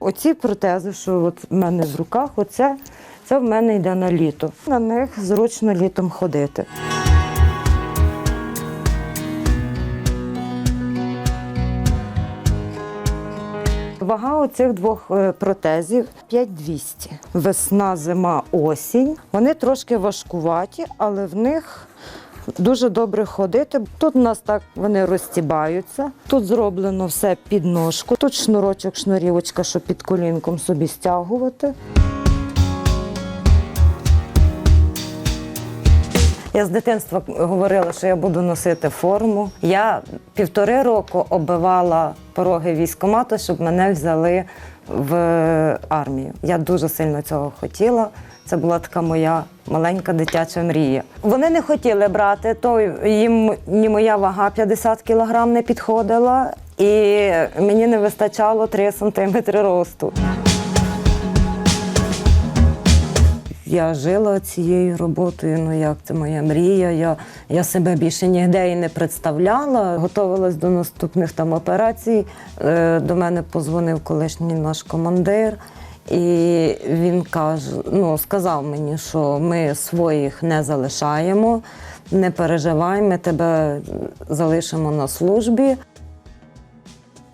Оці протези, що от в мене в руках, оце це в мене йде на літо. На них зручно літом ходити. Вага оцих двох е, протезів 5200. Весна, зима, осінь. Вони трошки важкуваті, але в них дуже добре ходити. Тут у нас так вони розстібаються. Тут зроблено все під ножку. Тут шнурочок, шнурівочка, щоб під колінком собі стягувати. Я з дитинства говорила, що я буду носити форму. Я півтори року оббивала пороги військкомату, щоб мене взяли в армію. Я дуже сильно цього хотіла. Це була така моя маленька дитяча мрія. Вони не хотіли брати, то їм ні моя вага 50 кілограм не підходила, і мені не вистачало 3 сантиметри росту. Я жила цією роботою, ну як це моя мрія. Я, я себе більше ніде і не представляла. Готувалась до наступних там операцій. Е, до мене позвонив колишній наш командир, і він каже: ну, сказав мені, що ми своїх не залишаємо, не переживай, ми тебе залишимо на службі.